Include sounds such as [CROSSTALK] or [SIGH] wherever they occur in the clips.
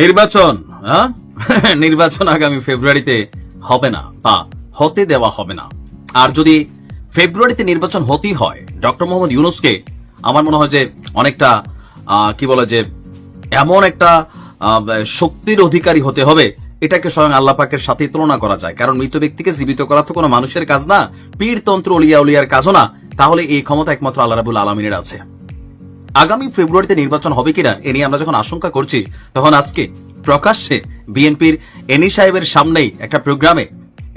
নির্বাচন হ্যাঁ? [LAUGHS] নির্বাচন আগামী ফেব্রুয়ারিতে হবে না বা হতে দেওয়া হবে না। আর যদি ফেব্রুয়ারিতে নির্বাচন হতেই হয়, ডক্টর মোহাম্মদ ইউনুসকে আমার মনে হয় যে অনেকটা কি বলে যে, এমন একটা শক্তির অধিকারী হতে হবে, এটাকে স্বয়ং আল্লাহ পাকের সাথে তুলনা করা যায়। কারণ মৃত ব্যক্তিকে জীবিত করা তো কোনো মানুষের কাজ না, পীরতন্ত্র অলিয়া উলিয়ার কাজও না, তাহলে এই ক্ষমতা একমাত্র আল্লাহ রাবুল আলমিনের আছে। আগামী ফেব্রুয়ারিতে নির্বাচন হবে কিনা, এ নিয়ে আমরা যখন আশঙ্কা করছি, তখন আজকে প্রকাশ্যে বিএনপির এনি সাহেবের সামনেই একটা প্রোগ্রামে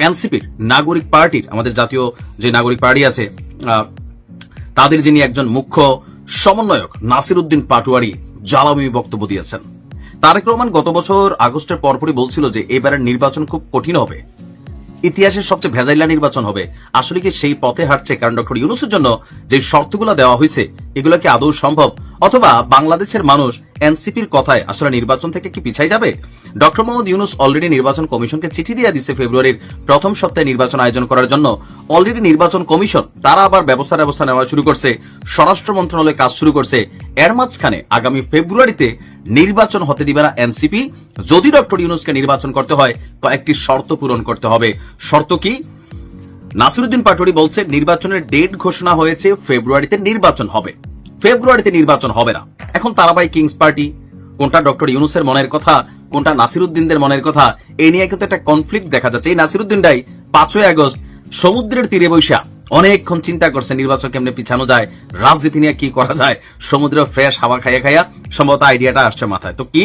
এনসিপির নাগরিক পার্টির, আমাদের জাতীয় যে নাগরিক পার্টি আছে তাদের যিনি একজন মুখ্য সমন্বয়ক নাসির উদ্দিন পাটোয়ারি জ্বালামি বক্তব্য দিয়েছেন। তারেক রহমান গত বছর আগস্টের পরপরই বলছিল যে এবারের নির্বাচন খুব কঠিন হবে। ইতিহাসের সবচেয়ে ভেজাইলা নির্বাচন হবে। আসলে কি সেই পথে হাঁটছে কারণ ডক্টর ইউনুসের জন্য যে শর্তগুলো দেওয়া হয়েছে এগুলো কি আদৌ সম্ভব? অথবা বাংলাদেশের মানুষ এনসিপির কথায় আসলে নির্বাচন থেকে কি পিছাই যাবে? ডক্টর মোহাম্মদ ইউনুস অলরেডি নির্বাচন কমিশনকে চিঠি দিয়ে দিচ্ছে ফেব্রুয়ারির প্রথম সপ্তাহে নির্বাচন আয়োজন করার জন্য। অলরেডি নির্বাচন কমিশন, তারা আবার ব্যবস্থা ব্যবস্থা নেওয়া শুরু করছে। স্বরাষ্ট্র মন্ত্রণালয় কাজ শুরু করছে। এর মাঝখানে আগামী ফেব্রুয়ারিতে নির্বাচন হতে দিবে না এনসিপি। যদি ডক্টর ইউনুসকে নির্বাচন করতে হয় কয়েকটি শর্ত পূরণ করতে হবে। শর্ত কি? নাসিরুদ্দিন পাটোয়ারি বলছে, নির্বাচনের ডেট ঘোষণা হয়েছে, ফেব্রুয়ারিতে নির্বাচন হবে। ফেব্রুয়ারিতে নির্বাচন হবে না। এখন তারাবাই কিংস পার্টি, কোনটা ডক্টর ইউনুসের মনের কথা, কোনটা নাসিরুদ্দিনদের মনের কথা এই নিয়ে কিন্তু একটা কনফ্লিক্ট দেখা যাচ্ছে। এই নাসিরুদ্দিনটাই পাঁচই আগস্ট সমুদ্রের তীরে বৈশা অনেকক্ষণ চিন্তা করছে নির্বাচন কেমনে পিছানো যায়, রাজনীতি নিয়ে কি করা যায়। সমুদ্র ফ্রেশ হাওয়া খাইয়া খাইয়া সম্ভবত আইডিয়াটা আসছে মাথায়। তো কি?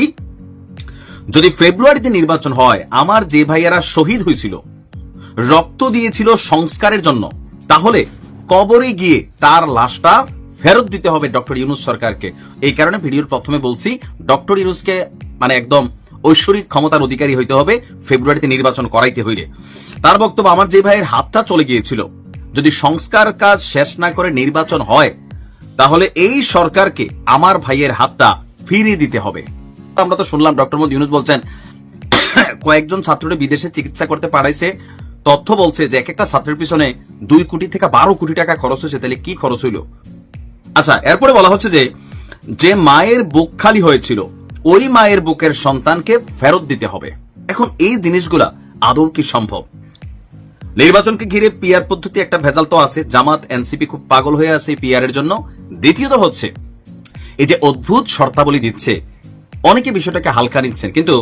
যদি ফেব্রুয়ারিতে নির্বাচন হয়, আমার যে ভাইয়ারা শহীদ হয়েছিল, রক্ত দিয়েছিল সংস্কারের জন্য, তাহলে কবরে গিয়ে তার লাশটা ফেরত দিতে হবে ডক্টর ইউনুস সরকারকে। এই কারণে ভিডিওর প্রথমে বলছি, ডক্টর ইউনুসকে মানে একদম ঐশ্বরিক ক্ষমতার অধিকারী হইতে হবে, ফেব্রুয়ারিতে নির্বাচন করাইতে হইলে। তার বক্তব্য, আমার যে ভাইয়ের হাতটা চলে গিয়েছিল, যদি সংস্কার কাজ শেষ না করে নির্বাচন হয়, তাহলে এই সরকারকে আমার ভাইয়ের হাতটা ফিরিয়ে দিতে হবে। আমরা তো শুনলাম, ডক্টর মোহাম্মদ ইউনুস বলছেন, কয়েকজন ছাত্ররা বিদেশে চিকিৎসা করতে পারাইছে, তথ্য বলছে যে এক একটা ছাত্রের পিছনে দুই কোটি থেকে বারো কোটি টাকা খরচ হয়েছে, তাহলে কি খরচ হইল? আচ্ছা এরপরে বলা হচ্ছে যে যে মায়ের বুক খালি হয়েছিল, ওই মায়ের বুকের সন্তানকে ফেরত দিতে হবে। এখন এই জিনিসগুলা আদৌ কি সম্ভব? নির্বাচনকে ঘিরে পিয়ার পদ্ধতি একটা ভেজাল তো আছে, জামাত, এনসিপি খুব পাগল হয়ে আছে পিয়ার এর জন্য। দ্বিতীয়ত হচ্ছে, এই যে অদ্ভুত শর্তাবলী দিচ্ছে, অনেকে বিষয়টাকে হালকা নিচ্ছেন, কিন্তু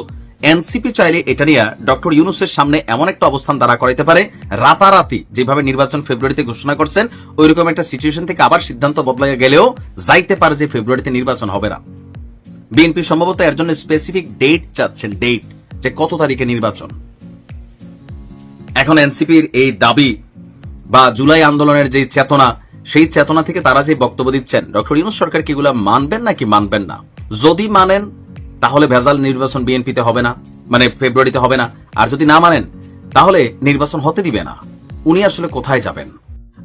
এনসিপি চাইলে এটা নিয়ে ডক্টর ইউনুসের সামনে এমন একটা অবস্থান দাঁড়া করাইতে পারে, রাতারাতি যেভাবে নির্বাচন ফেব্রুয়ারিতে ঘোষণা করছেন, ওইরকম একটা সিচুয়েশন থেকে আবার সিদ্ধান্ত বদলাইয়া গেলেও যাইতে পারে যে ফেব্রুয়ারিতে নির্বাচন হবে না। বিএনপি সম্ভবত এর জন্য স্পেসিফিক ডেট চাচ্ছেন ডেট যে কত তারিখে নির্বাচন। এখন এনসিপির এই দাবি বা জুলাই আন্দোলনের যে চেতনা, সেই চেতনা থেকে তারা যে বক্তব্য দিচ্ছেন, ডক্টর ইউনুস সরকার কি এগুলা মানবেন নাকি মানবেন না? যদি মানেন তাহলে ভেজাল নির্বাচন বিএনপিতে হবে না মানে ফেব্রুয়ারিতে হবে না। আর যদি না মানেন, তাহলে নির্বাচন হতে দিবে না। উনি আসলে কোথায় যাবেন?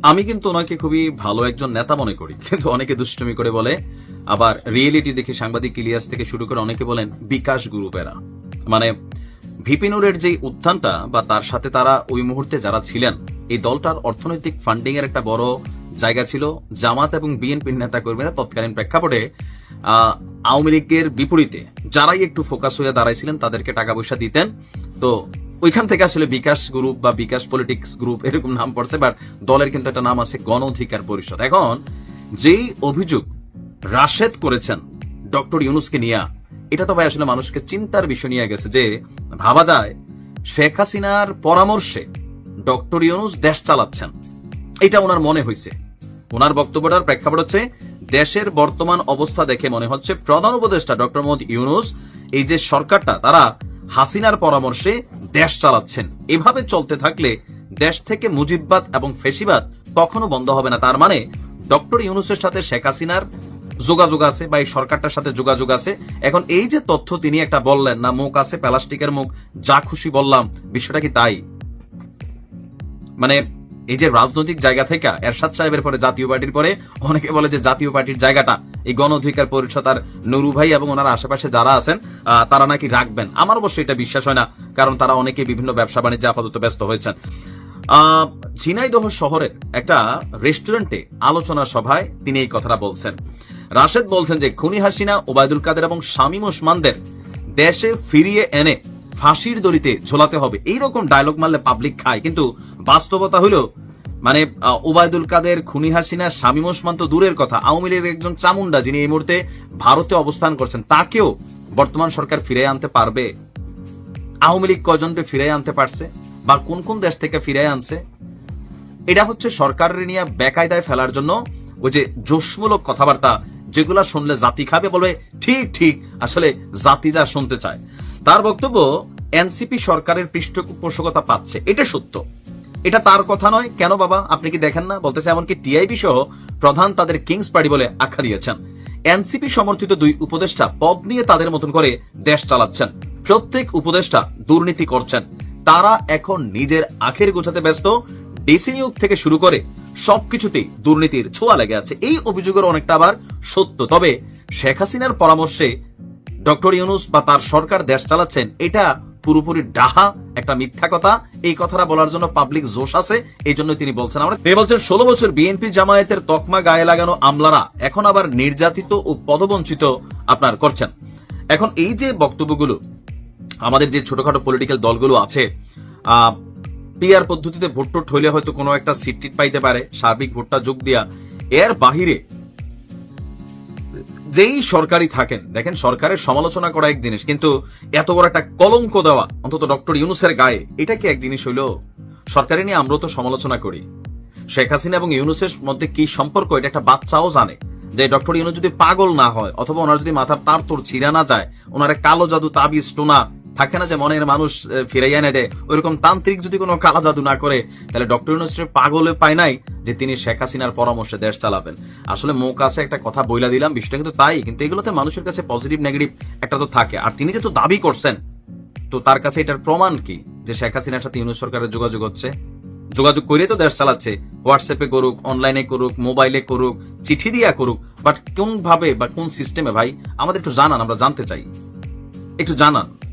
আমি কিন্তু ওনাকে খুবই ভালো একজন নেতা মনে করি, কিন্তু অনেকে দুষ্টুমি করে বলে। আবার রিয়েলিটি দেখে সাংবাদিক ইলিয়াস থেকে শুরু করে অনেকে বলেন বিকাশ গ্রুপেরা। মানে ভিপিনুরের যে উত্থানটা বা তার সাথে তারা ওই মুহূর্তে যারা ছিলেন, এই দলটার অর্থনৈতিক ফান্ডিং এর একটা বড় জায়গা ছিল। জামাত এবং বিএনপির নেতা কর্মীরা তৎকালীন প্রেক্ষাপটে আওয়ামী লীগের বিপরীতে যারাই একটু ফোকাস হয়ে দাঁড়াইছিলেন, তাদেরকে টাকা পয়সা দিতেন। তো ওইখান থেকে আসলে বিকাশ গ্রুপ বা বিকাশ পলিটিক্স গ্রুপ এরকম নাম পড়ছে বাট দলের কিন্তু একটা নাম আছে গণ অধিকার পরিষদ। এখন যেই অভিযোগ রাশেদ করেছেন ডক্টর ইউনুসকে নিয়ে, এটা তো ভাই আসলে মানুষকে চিন্তার বিষয় নিয়ে গেছে যে, ভাবা যায় শেখ হাসিনার পরামর্শে ডক্টর ইউনুস দেশ চালাচ্ছেন। এটা ওনার মনে হয়েছে ওনার বক্তব্যটার প্রেক্ষাপট হচ্ছে, দেশের বর্তমান অবস্থা দেখে মনে হচ্ছে প্রধান উপদেষ্টা ডক্টর মোহাম্মদ ইউনুস এই যে সরকারটা, তারা হাসিনার পরামর্শে দেশ চালাচ্ছেন। এভাবে চলতে থাকলে দেশ থেকে মুজিববাদ এবং ফেসিবাদ কখনো বন্ধ হবে না। তার মানে ডক্টর ইউনুসের সাথে শেখ হাসিনার যোগাযোগ আছে বা এই সরকারটার সাথে যোগাযোগ আছে। এখন এই যে তথ্য তিনি একটা বললেন, না, মুখ আছে, প্লাস্টিকের মুখ, যা খুশি বললাম। বিষয়টা কি তাই? মানে এই যে রাজনৈতিক জায়গা থেকে এরশাদ সাহেবের পরে জাতীয় পার্টির পরে, অনেকে বলে যে জাতীয় পার্টির জায়গাটা এই গণ অধিকার পরিষদ আর নুরু ভাই এবং ওনার আশেপাশে যারা আছেন তারা নাকি রাখবেন। আমার অবশ্যই এটা বিশ্বাস হয় না, কারণ তারা অনেকে বিভিন্ন ব্যবসা বাণিজ্যে আপাতত ব্যস্ত হয়েছেন। ঝিনাইদহ শহরের একটা রেস্টুরেন্টে আলোচনা সভায় তিনি এই কথাটা বলছেন। রাশেদ বলছেন যে খুনি হাসিনা, ওবায়দুল কাদের এবং শামীম ওসমানদের দেশে ফিরিয়ে এনে ফাঁসির দড়িতে ঝোলাতে হবে। এইরকম ডায়লগ মারলে পাবলিক খায়। কিন্তু বাস্তবতা হলো মানে ওবায়দুল কাদের, খুনি হাসিনা, শামীম ওসমান তো দূরের কথা। আওয়ামী লীগের একজন চামুন্ডা যিনি এই মুহূর্তে ভারতে অবস্থান করছেন, তাকেও বর্তমান সরকার ফিরে আনতে পারবে? আওয়ামী লীগ কজনকে ফিরে আনতে পারছে? বা কোন কোন দেশ থেকে ফিরে আনছে? এটা হচ্ছে সরকারের নিয়ে বেকায়দায় ফেলার জন্য ওই যে জোশমূলক কথাবার্তা, যেগুলা শুনলে জাতি খাবে, বলবে, ঠিক ঠিক, আসলে জাতি যা শুনতে চায়। তার বক্তব্য, এনসিপি সরকারের পৃষ্ঠপোষকতা পাচ্ছে। এটা সত্য। এটা তার কথা নয়। কেন বাবা? আপনি কি দেখেন না? বলতেছে এমনকি টিআইবি সহ প্রধান তাদের কিংস পার্টি বলে আখ্যা দিয়েছেন। এনসিপি সমর্থিত দুই উপদেষ্টা পদ নিয়ে তাদের মতন করে দেশ চালাচ্ছেন। প্রত্যেক উপদেষ্টা দুর্নীতি করছেন। তারা এখন নিজের আখের গোছাতে ব্যস্ত। ডিসি নিয়োগ থেকে শুরু করে সবকিছুতেই দুর্নীতির ছোঁয়া লেগে আছে। এই অভিযোগের অনেকটা আবার সত্য। তবে শেখ হাসিনার পরামর্শে ডক্টর ইউনুস বা তার সরকার দেশ চালাচ্ছেন, এটা পুরোপুরি ডাহা, একটা মিথ্যা কথা। এই কথাটা বলার জন্য পাবলিক জোশ আছে, এই জন্য তিনি বলছেন আমরা। তিনি বলছেন, ষোলো বছর বিএনপি জামায়াতের তকমা গায়ে লাগানো আমলারা এখন আবার নির্যাতিত ও পদবঞ্চিত আপনার করছেন। এখন এই যে বক্তব্যগুলো, আমাদের যে ছোটখাটো পলিটিক্যাল দলগুলো আছে পিআর পদ্ধতিতে ভোট টোট হইলে হয়তো কোনো একটা সিট টিট পাইতে পারে, সার্বিক ভোটটা যোগ দিয়া। এর বাহিরে যেই সরকারি থাকেন, দেখেন সরকারের সমালোচনা করা এক জিনিস, কিন্তু এত বড় একটা কলঙ্ক দেওয়া অন্তত ডক্টর ইউনুসের গায়ে, এটা কি এক জিনিস হইল? সরকারি নিয়ে আমরা তো সমালোচনা করি। শেখ হাসিনা এবং ইউনুসের মধ্যে কি সম্পর্ক? এটা একটা বাচ্চাও জানে যে ডক্টর ইউনুস যদি পাগল না হয়, অথবা ওনার যদি মাথার তার তোর ছিঁড়া না যায়, ওনার কালো জাদু তাবিজ টোনা থাকে না যে মনের মানুষ ফিরাইয়া এনে দেয়, ওইরকম তান্ত্রিক যদি কোনো কালা জাদু না করে, তাহলে ডক্টর ইউনুসের পাগলে পায় নাই যে তিনি শেখ হাসিনার পরামর্শে দেশ চালাবেন। আসলে আছে, একটা কথা বইলা দিলাম, বিষয়টা কিন্তু তাই। কিন্তু এগুলোতে মানুষের কাছে পজিটিভ নেগেটিভ একটা তো থাকে। আর তিনি যেহেতু দাবি করছেন, তো তার কাছে এটার প্রমাণ কি? যে শেখ হাসিনার সাথে ইউনুস সরকারের যোগাযোগ হচ্ছে? যোগাযোগ করে তো দেশ চালাচ্ছে। হোয়াটসঅ্যাপে করুক অনলাইনে করুক মোবাইলে করুক, চিঠি দিয়া করুক। বাট কোন ভাবে বা কোন সিস্টেমে ভাই? আমাদের একটু জানান, আমরা জানতে চাই। একটু জানান।